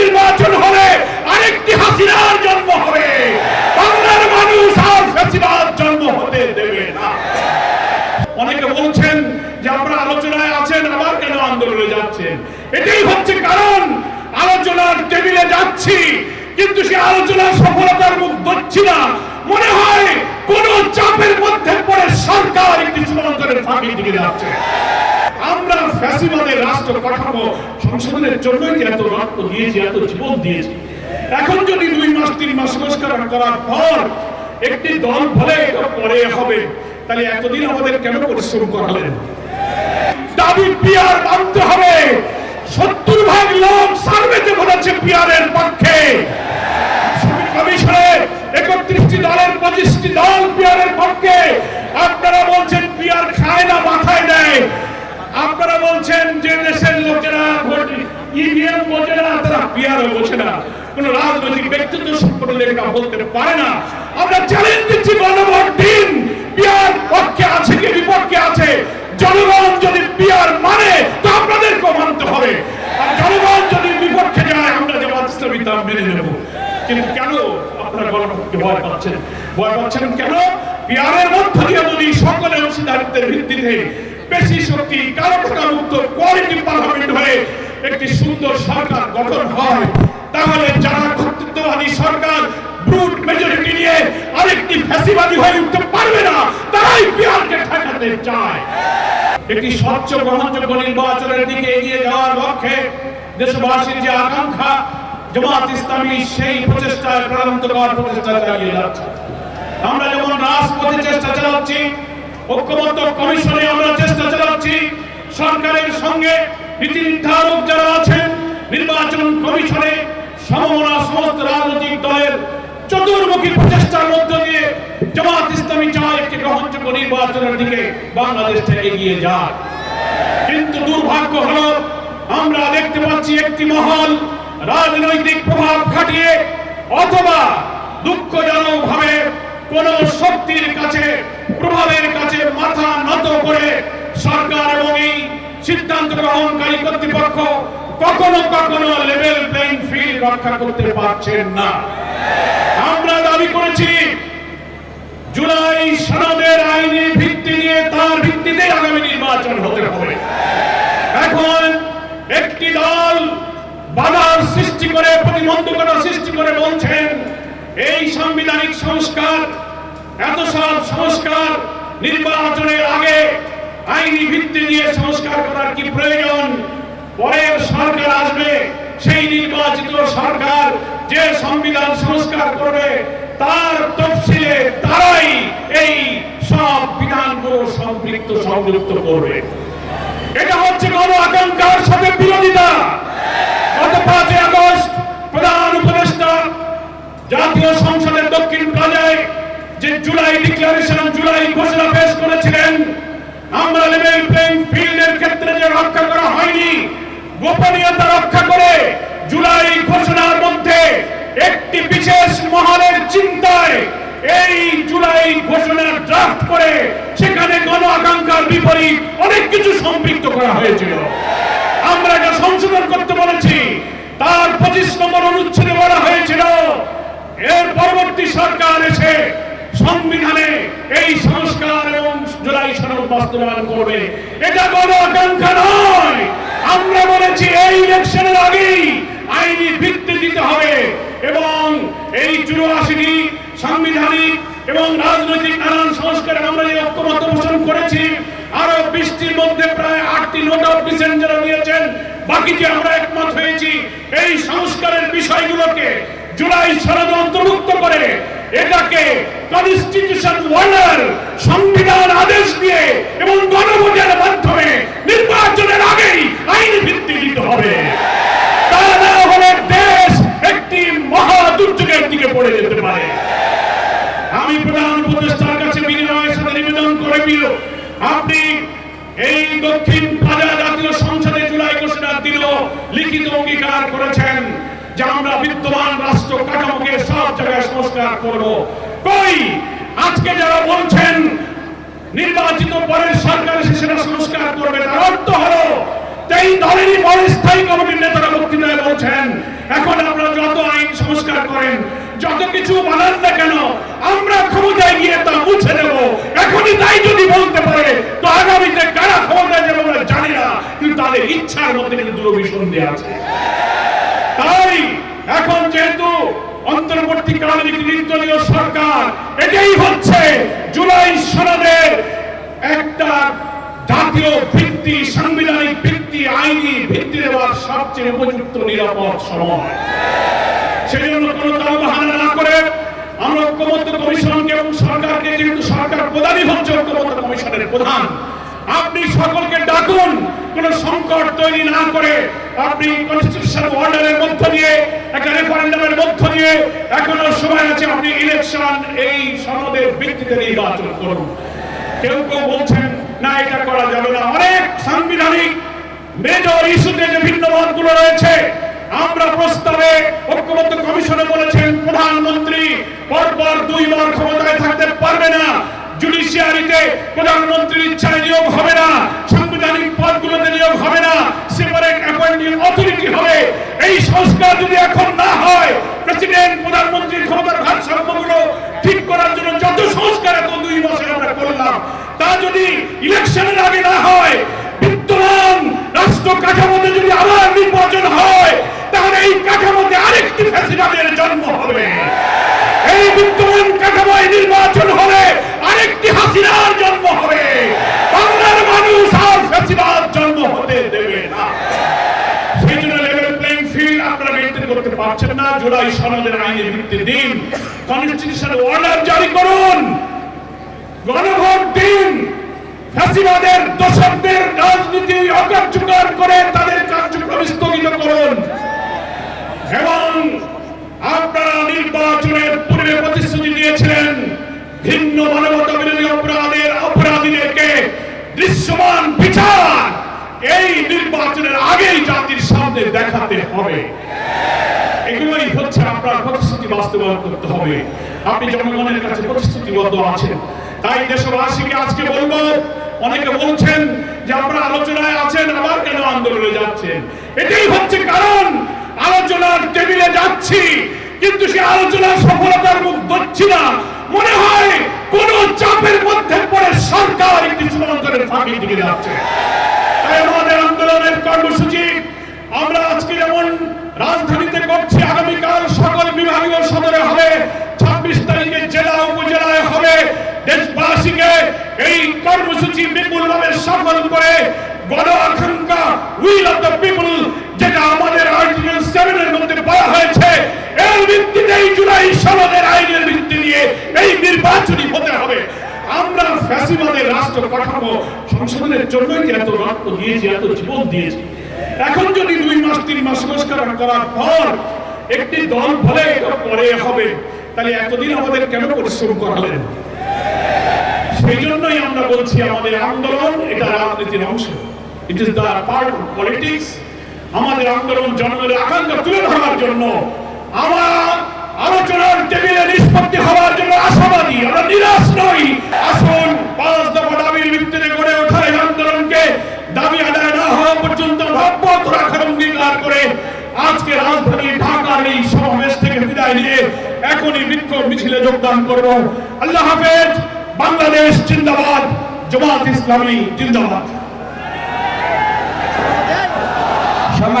নির্বাচন হলে আরেকটি হাসিনার জন্ম হবে। বাংলার মানুষ আর ফেসিবাদ জন্ম হতে দেবে না। অনেকে বলছেন যে আপনারা আলোচনায় আছেন, আবার কেন আন্দোলনে যাচ্ছেন? এটাই হচ্ছে কারণ, আলোচনার টেবিলে যাচ্ছি, কিন্তু সে আলোচনার সফলতার মুখ ধরছি না। মনে হয় কোন চাপের মধ্যে পড়ে সরকার একটি চূড়ান্তরের ফাঁকির দিকে যাচ্ছে। আমরা ফ্যাসিবাদের রাষ্ট্র কাঠামো সংশোধনের জন্যই এত রক্ত দিয়েছি, এত জীবন দিয়েছি? এখন যদি দুই মাস, তিন মাস সংস্কার করার পর একটি দল বলে পরে হবে, তাহলে এতদিন আমাদের কেন পরিশ্রম করালেন? দাবি পিয়ার মানতে হবে। সত্তর ভাগ লোক সার্ভেতে বলেছে পিয়ারের পক্ষে। কমিশনে একত্রিশটি দলের পঁচিশটি দল পিয়ারের পক্ষে আপনারা বলছেন পিয়ার খায় না মাথায় দেয় আপনারা বলছেন যে দেশের লোকেরা ইভিএম বোঝে না তারা পিয়ারও বোঝে না। কোন রাজনৈতিক ব্যক্তিত্ব সম্পন্ন লেখা বলতে পারে না। আমরা চ্যালেঞ্জ দিচ্ছি গণভোট দিন। পিয়ার পক্ষে আছে কি বিপক্ষে আছে? জনগণ যদি পিয়ার মানে তো আপনাদেরকেও মানতে হবে। আর জনগণ যদি বিপক্ষে যায়, আমরা জামাত ইসলামী তা মেনে নেব। কিন্তু কেন আপনারা গণভোটকে ভয় পাচ্ছেন? ভয় পাচ্ছেন কেন? পিয়ারের মধ্য দিয়ে যদি সকলে অংশীদারিত্বের ভিত্তিতে বেশি শক্তি, কারও টাকা মুক্ত কোয়ালিটি পার্লামেন্ট হয়ে একটি সুন্দর সরকার গঠন হয়, তাহলে যারা কর্তৃত্ববাদী সরকার ব্রুট মেজরিটি নিয়ে আরেকটি ফ্যাসিবাদী হয়ে উঠতে পারবে না, তারাই পিয়ারকে ঠেকাতে চায়। একটি স্বচ্ছ, গ্রহণযোগ্য নির্বাচনের দিকে এগিয়ে যাওয়ার লক্ষ্যে দেশবাসীর যে আকাঙ্ক্ষা, জামাত ইসলামী সেই প্রচেষ্টায় প্রাণান্তকর প্রচেষ্টা চালিয়ে যাচ্ছে। আমরা যেমন রাজপথে চেষ্টা চালাচ্ছি, ঐক্যবদ্ধ কমিশনে আমরা চেষ্টা চালাচ্ছি, সরকারের সঙ্গে নীতি নির্ধারক যারা আছেন, নির্বাচন কমিশনে সমমনা সমস্ত রাজনৈতিক দলের চতুর্মুখী প্রচেষ্টার মধ্য দিয়ে জামাত ইসলামী চায় একটি গ্রহণযোগ্য নির্বাচনের দিকে থেকে এগিয়ে যায় কিন্তু দুর্ভাগ্য হলো, আমরা দেখতে পাচ্ছি একটি মহল রাজনৈতিক প্রভাব খাটিয়ে অথবা দুঃখজনক ভাবে কোন শক্তির কাছে, প্রভাবের কাছে মাথা নত করে সরকার এবং এই সিদ্ধান্ত গ্রহণকারী কর্তৃপক্ষ কখনো কখনো লেভেল প্লেইং ফিল্ড রক্ষা করতে পারছেন না। আমরা দাবি করেছি, জুলাই সনদের আইনি ভিত্তি নিয়ে তার ভিত্তিতে আগামী নির্বাচন হতে হবে। এখন একটি দল বাধার সৃষ্টি করে, প্রতিবন্ধকতা সৃষ্টি করে বলছেন, এই সাংবিধানিক সংস্কার, এত সব সংস্কার নির্বাচনের আগে আইনি ভিত্তি নিয়ে সংস্কার করার কি প্রয়োজন? পরের সরকার আসবে, সেই নির্বাচিত সরকার যে সংবিধান সংস্কার করবে, তার তফসিলে তারাই এই সব বিধানগুলো সম্পৃক্ত সংযুক্ত করবে। এটা হচ্ছে গণ আকাঙ্ক্ষার সাথে বিরোধিতা। গত পাঁচই আগস্ট প্রধান উপদেষ্টা জাতীয় সংসদের দক্ষিণ কাজায় যে জুলাই ডিক্লারেশন জুলাই ঘোষণা পেশ করেছিলেন আমরা লেভেল প্লেইং ফিল্ডের ক্ষেত্রে যে রক্ষা করা হয়নি গোপনীয়তা রক্ষা করে জুলাই ঘোষণার মধ্যে একটি বিশেষ মহলের চিন্তায় এই জুলাই ঘোষণার ড্রাফট করে সেখানে গণ আকাঙ্ক্ষার বিপরীত অনেক কিছু সম্পৃক্ত করা হয়েছিল। আমরা যা সংশোধন করতে বলেছি, তার পঁচিশ নম্বর অনুচ্ছেদে বলা হয়েছিল, এর পরবর্তী সরকার এসে সংবিধানে এই সংস্কার এবং জুলাই সনদ বাস্তবায়ন করবে। এটা গণ আকাঙ্ক্ষা নয়, আমরা ইলেকশনের আগেই আইনি ভিত্তি দিতে হবে এবং এই চুরাশিটি সাংবিধানিক এবং রাজনৈতিক নানান সংস্কারে আমরা যে ঐক্যমত পোষণ করেছি আরও বৃষ্টির মধ্যে প্রায় আটটি নোট অফ ডিসেন্ট যারা নিয়েছেন বাকিটি আমরা একমত হয়েছি। এই সংস্কারের বিষয়গুলোকে জুলাই সনদে অন্তর্ভুক্ত করে এটাকে কনস্টিটিউশন ওয়ার্ডার সংবিধান আদেশ দিয়ে এবং গণভোটের মাধ্যমে নির্বাচনের আগেই আইন ভিত্তি দিতে হবে। হলে দেশ একটি মহা দুর্যোগের দিকে পড়ে যেতে পারে। আমি প্রধান উপদেষ্টার কাছে বিনিময়ের সাথে নিবেদন করে দিল, আপনি এই দক্ষিণ পাজা জাতীয় সংসদে জুলাই ঘোষণার দিনও লিখিত অঙ্গীকার করেছেন, যে আমরা বিদ্যমান রাষ্ট্র কাঠামোকে সব জায়গায় সংস্কার করব। কই আজকে যারা বলছেন, নির্বাচিত পরের সরকার এসে সেটা সংস্কার করবে, তার অর্থ হলো সেই দলেরই পরস্থায়ী কমিটির নেতারা বক্তৃতায় বলছেন, এখন আপনারা যত আইন সংস্কার করেন, যত কিছু বানান না কেন, আমরা ক্ষমতায় গিয়ে তা মুছে দেব। এখনই তাই যদি বলতে পারে, তো আগামীতে কারা ক্ষমতায় যাবে আমরা জানি না, কিন্তু তাদের ইচ্ছার মধ্যে কিন্তু দুরভিসন্ধি আছে। তাই, এখন যেহেতু অন্তর্বর্তীকালীন নির্দলীয় সরকার এটাই হচ্ছে জুলাই সনদের একটা জাতীয় ভিত্তি, সাংবিধানিক ভিত্তি, আইনি ভিত্তি দেওয়ার সবচেয়ে উপযুক্ত, নিরাপদ সময়। সেজন্য কোনো তালবাহানা না করে আমরা ঐক্যবদ্ধ কমিশনকে এবং সরকারকে, যেহেতু সরকার প্রধানই হচ্ছে ঐক্যবদ্ধ কমিশনের প্রধান আপনি সকলকে ডাকুন, কোন সংকট তৈরি না করে আপনি রেফারেন্ডামের মধ্য দিয়ে এখনও সময় আছে আপনি ইলেকশন এই সনদের ভিত্তিতে নির্বাচন করুন। কেউ কেউ বলছেন, না, এটা করা যাবে না। অনেক সাংবিধানিক মেজর ইস্যুতে যে ভিন্ন মতগুলো রয়েছে, আমরা প্রস্তাবে ঐক্যবদ্ধ কমিশনে বলেছেন, প্রধানমন্ত্রী পরপর দুইবার ক্ষমতায় থাকতে পারবে না। জুডিশিয়ারিতে প্রধানমন্ত্রীর ইচ্ছায় নিয়োগ হবে না সাংবিধানিক পদগুলোতে নিয়োগ হবে না সেপারেট অ্যাপয়েন্টিং অথরিটি হবে এই সংস্কার যদি এখন না হয় প্রেসিডেন্ট প্রধানমন্ত্রীর ক্ষমতার ভারসাম্যগুলো ঠিক করার জন্য যত সংস্কার এত দুই মাসে আমরা করলাম তা যদি ইলেকশনের আগে না হয় বিদ্যমান রাষ্ট্র কাঠামোতে যদি আবার নির্বাচন হয় তাহলে এই কাঠামোতে আরেকটি ফ্যাসিবাদের জন্ম হবে এই বিদ্যমান কাঠামোয় নির্বাচন হলে আরেকটি হাসিনার জন্ম হবে বাংলার মানুষ আর ফ্যাসিবাদ জন্ম হতে দেবে না সেই জন্য লেভেল প্লেইং ফিল্ড আপনারা মেনটেন করতে পারছেন না। জুলাই সনদের আইনের ভিত্তি দিন। কনস্টিটিউশন অর্ডার জারি করুন। গণভোট দিন। ফ্যাসিবাদের দশকদের রাজনীতি অকার্যকর করে তাদের কার্যক্রম স্থগিত করুন। এবং আপনারা নির্বাচনের পূর্বে প্রতিশ্রুতি দিয়েছিলেন ভিন্ন মানবতা বিরোধী অপরাধের অপরাধীদেরকে দৃশ্যমান বিচার। এই নির্বাচনের আগেই জাতির সামনে দেখাতে হবে। এগুলোই হচ্ছে আপনার প্রতিশ্রুতি বাস্তবায়ন করতে হবে। আপনি জনগণের কাছে প্রতিশ্রুতিবদ্ধ আছেন। তাই দেশবাসীকে আজকে বলব, অনেকে বলছেন যে আপনারা আলোচনায় আছেন, আবার কেন আন্দোলনে যাচ্ছেন? এটাই হচ্ছে কারণ। আলোচনার টেবিলে যাচ্ছি, কিন্তু সে আলোচনার সফলতার মুখ ধরছি না। মনে হয় কোন চাপের মধ্যে পড়ে সরকার একটি চূড়ান্তরের ফাঁকি দিকে যাচ্ছে তাই আমাদের আন্দোলনের কর্মসূচি আমরা আজকে যেমন রাজধানীতে করছি আগামীকাল সকল বিভাগীয় সদরে হবে ছাব্বিশ তারিখে জেলা উপজেলায় হবে দেশবাসীকে এই কর্মসূচি বিপুলভাবে সফল করে গণ আকাঙ্ক্ষা উইল অফ দ্য পিপল যেটা আমাদের আর্টিকেল সেভেন এর মধ্যে বলা হয়েছে, এর ভিত্তিতে এই জুলাই সনদের আইনের ভিত্তি নিয়ে এই নির্বাচনী হতে হবে। আমরা ফ্যাসিবাদের রাষ্ট্র সংশোধনের জন্যই এত রক্ত দিয়েছি, এত জীবন দিয়েছি। এখন যদি দুই মাস, তিন মাস সংস্কার করার পর একটি দল বলে পরে হবে, তাহলে এতদিন আমাদের কেন পরিশ্রম করালেন? সেই জন্যই আমরা বলছি আমাদের আন্দোলন, এটা রাজনীতির অংশ। It is the part of politics আমাদের আন্দোলন জনগণের আকাঙ্ক্ষা তুলে ধরার জন্য, আমরা আলোচনার টেবিলে নিষ্পত্তি হওয়ার জন্য আশাবাদী, আমরা নিরাশ নই। আসুন, পাঁচ দফা দাবির ভিত্তিতে গড়ে ওঠা এই আন্দোলনকে দাবি আদায় না হওয়া পর্যন্ত অব্যাহত রাখার অঙ্গীকার করে আজকে রাজধানী ঢাকার এই সমাবেশ থেকে বিদায় নিয়ে এখনই বিক্ষোভ মিছিলে যোগদান করব। আল্লাহ হাফেজ। বাংলাদেশ জিন্দাবাদ জমাত ইসলামী জিন্দাবাদ।